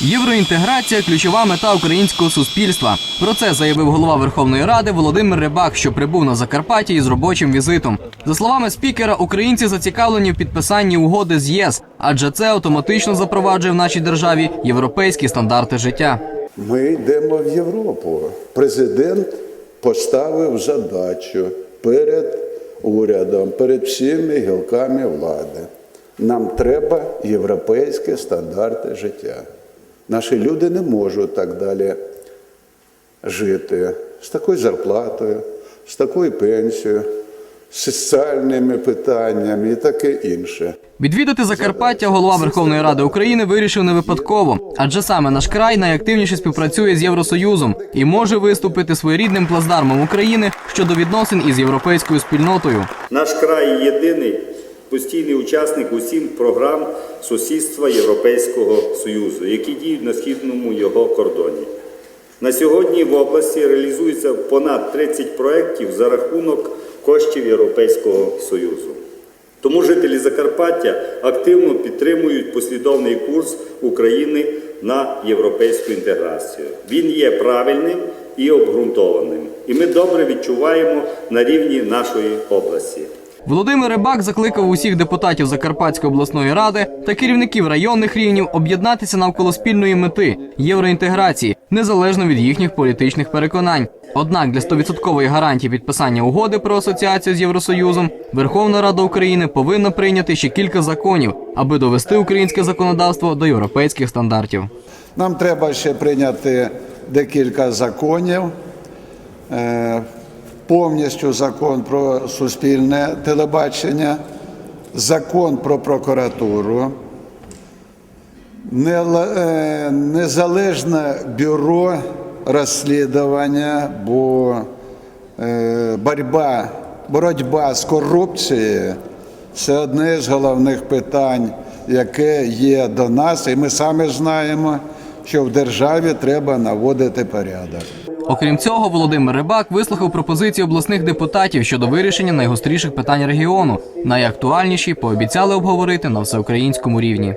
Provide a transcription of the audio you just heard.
Євроінтеграція ключова мета українського суспільства. Про це заявив голова Верховної Ради Володимир Рибак, що прибув на Закарпатті із робочим візитом. За словами спікера, українці зацікавлені в підписанні угоди з ЄС, адже це автоматично запроваджує в нашій державі європейські стандарти життя. Ми йдемо в Європу. Президент поставив задачу перед урядом, перед всіми гілками влади. Нам треба європейські стандарти життя. Наші люди не можуть так далі жити з такою зарплатою, з такою пенсією, з соціальними питаннями і таке інше. Відвідати Закарпаття голова Верховної Ради України вирішив не випадково, адже саме наш край найактивніше співпрацює з Євросоюзом і може виступити своєрідним плацдармом України щодо відносин із європейською спільнотою. Наш край єдиний постійний учасник усім програм сусідства Європейського Союзу, які діють на східному його кордоні. На сьогодні в області реалізується понад 30 проєктів за рахунок коштів Європейського Союзу. Тому жителі Закарпаття активно підтримують послідовний курс України на європейську інтеграцію. Він є правильним і обґрунтованим, і ми добре відчуваємо на рівні нашої області. Володимир Рибак закликав усіх депутатів Закарпатської обласної ради та керівників районних рівнів об'єднатися навколо спільної мети євроінтеграції, незалежно від їхніх політичних переконань. Однак для 100% гарантії підписання угоди про асоціацію з Євросоюзом Верховна Рада України повинна прийняти ще кілька законів, аби довести українське законодавство до європейських стандартів. Нам треба ще прийняти декілька законів. Повністю закон про суспільне телебачення, закон про прокуратуру, е, незалежне бюро розслідування, бо е, боротьба, боротьба з корупцією це одне з головних питань, яке є до нас, і ми самі знаємо, що в державі треба наводити порядок. Окрім цього, Володимир Рибак вислухав пропозиції обласних депутатів щодо вирішення найгостріших питань регіону. Найактуальніші пообіцяли обговорити на всеукраїнському рівні.